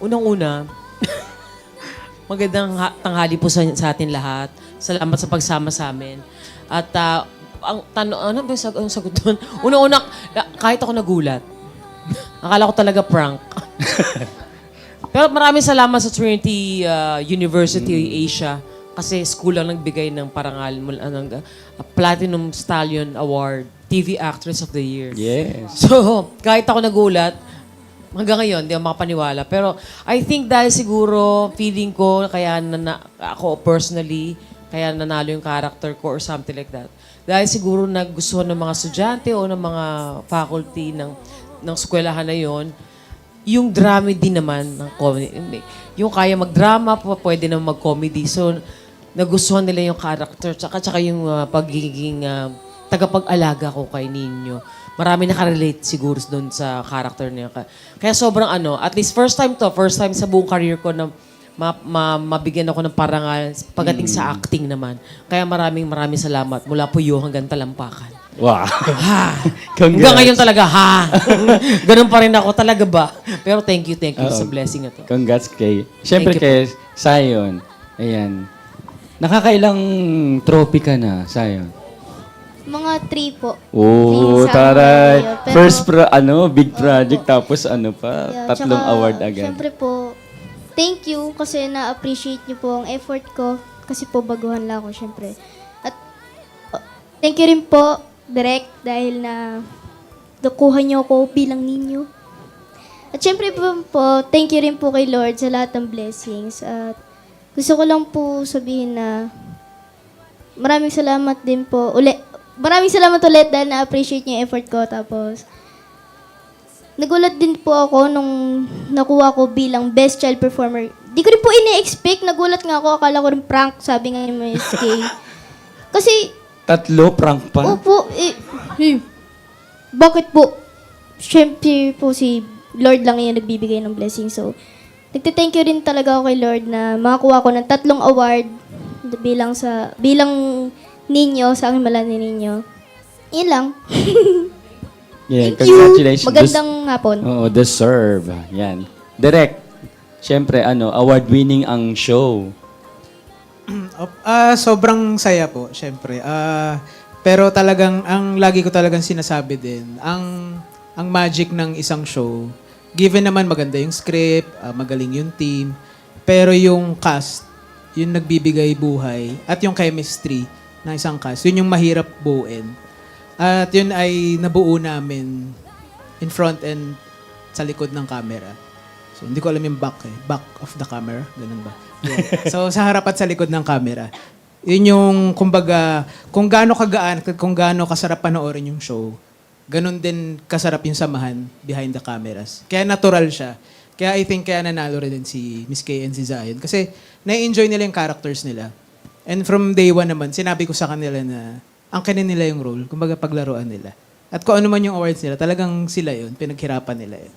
Unang-una, magandang ha- tanghali po sa, sa atin lahat. Salamat sa pagsama sa amin. At ah, ang tanong, ano ba yung sagot doon? Unang-una, na- kahit ako nagulat. Akala ko talaga prank. Pero maraming salamat sa Trinity uh, University Asia kasi school ang nagbigay ng parangal mula ng uh, Platinum Stallion Award, TV Actress of the Year. Yes. So, kahit ako nagulat, hanggang ngayon, hindi ako makapaniwala. Pero I think dahil siguro, feeling ko, kaya na, na- ako personally, kaya nanalo yung character ko or something like that. Dahil siguro nagustuhan ng mga estudyante o ng mga faculty ng, ng eskwelahan na yon yung dramedy naman ng comedy. Yung kaya mag-drama, pwede na mag-comedy. So, nagustuhan nila yung character, tsaka, tsaka yung ah, pagiging ah, tagapag-alaga ko kay Ninyo. Marami nakarelate siguro doon sa character niya. Ka- Kaya sobrang ano, at least first time to, first time sa buong career ko na ma- ma- mabigyan ako ng parangal pagdating sa acting naman. Kaya maraming maraming salamat mula Puyo hanggang Talampakan. Wow. Ha! Congrats. Hanggang ngayon talaga, ha! Ganun pa rin ako, talaga ba? Pero thank you, thank you sa blessing na to. Congrats kay... Siyempre kay Sayon. Ayan. Nakakailang trophy ka na, Sayon? Mga three po. Oo, sa taray. Pero- First, pro, ano, big project, tapos ano pa, Yeah, tatlong tsaka, award agad. Siyempre po, thank you kasi na-appreciate niyo po ang effort ko. Kasi po baguhan lang ako, siyempre. At oh, thank you rin po, Direk, dahil na nakuha niyo ako bilang ninyo. At siyempre po, po, thank you rin po kay Lord sa lahat ng blessings. At gusto ko lang po sabihin na maraming salamat din po. Uli, maraming salamat ulit dahil na-appreciate niyo yung effort ko. Tapos, Nagulat din po ako nung nakuha ko bilang best child performer. Di ko rin po ine-expect. Nagulat nga ako. Akala ko rin prank, sabi nga ni Miss K. Kasi, Tatlo, prank pa? opo, eh, eh, bakit po? Siyempre po si Lord lang yung nagbibigay ng blessing. So, nagte-thank you rin talaga ako kay Lord na makakuha ko ng tatlong award bilang sa bilang ninyo sa aking malani ninyo. Yan lang. Yeah, Thank you. congratulations. Magandang hapon. Oo, deserve. Yan. Direct. Siyempre, ano, award-winning ang show. Op- Ah, sobrang saya po, syempre. Ah, pero talagang ang lagi ko talagang sinasabi din, ang ang magic ng isang show, given naman maganda yung script, ah, magaling yung team, pero yung cast, yung nagbibigay buhay at yung chemistry ng isang cast, yun yung mahirap buuin. At yun ay nabuo namin in front and sa likod ng camera. So, hindi ko alam yung back eh. Back of the camera. Ganun ba? Yeah. so, sa harap at sa likod ng camera. Yun yung, kumbaga, kung gaano kagaan, kung gaano kasarap panoorin yung show, ganun din kasarap yung samahan behind the cameras. Kaya natural siya. Kaya I think kaya nanalo rin si Miss K and si Zion. Kasi na-enjoy nila yung characters nila. And from day one naman, sinabi ko sa kanila na ang kanin nila yung role, kumbaga paglaruan nila. At kung ano man yung awards nila, talagang sila yun, pinaghirapan nila yun.